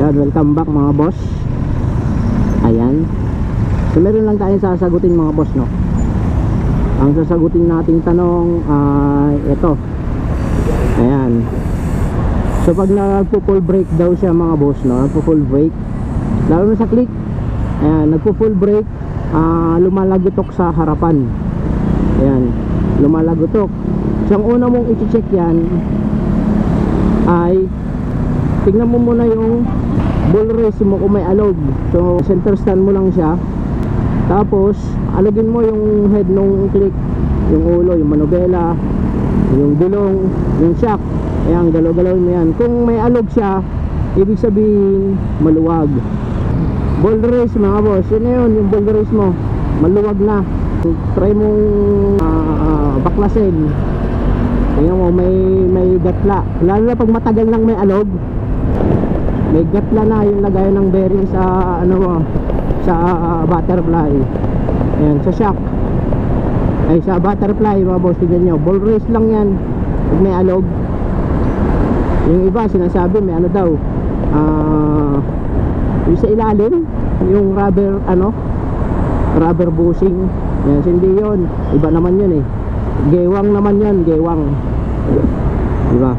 Yan, welcome back mga boss. Ayan. So meron lang tayong sasagutin mga boss, no? Ang sasagutin nating tanong ay ito. Ayan. So pag nagpo-full brake daw siya mga boss, no? Nagpo-full brake. Lalo na sa click. Ayan, nagpo-full brake. ah lumalagutok sa harapan. Ayan, lumalagutok. So ang una mong i-check yan ay tingnan mo muna yung ball race mo kung may alog. So center stand mo lang siya. Tapos alogin mo yung head nung click, yung ulo, yung manubela, yung gulong, yung shock. Ayan, galaw-galawin mo yan. Kung may alog siya, ibig sabihin maluwag. Ball race mga boss, yun na yun, yung ball race mo, maluwag na. Try mong ah, baklasin. Tingnan mo, may, may gatla. Lalo na pag matagal nang may alog, may gatla na yung lagayan ng bearing sa ano mo, sa ah, butterfly. Ayan, sa shock. Ay, sa butterfly, mga boss, tignan nyo. Ball race lang yan. Pag may alog. Yung iba, sinasabi, may ano daw. Ah, yung sa ilalim, yung rubber, ano, rubber bushing. Yan, hindi yon Iba naman yun eh. Gewang naman yan, gewang. Diba?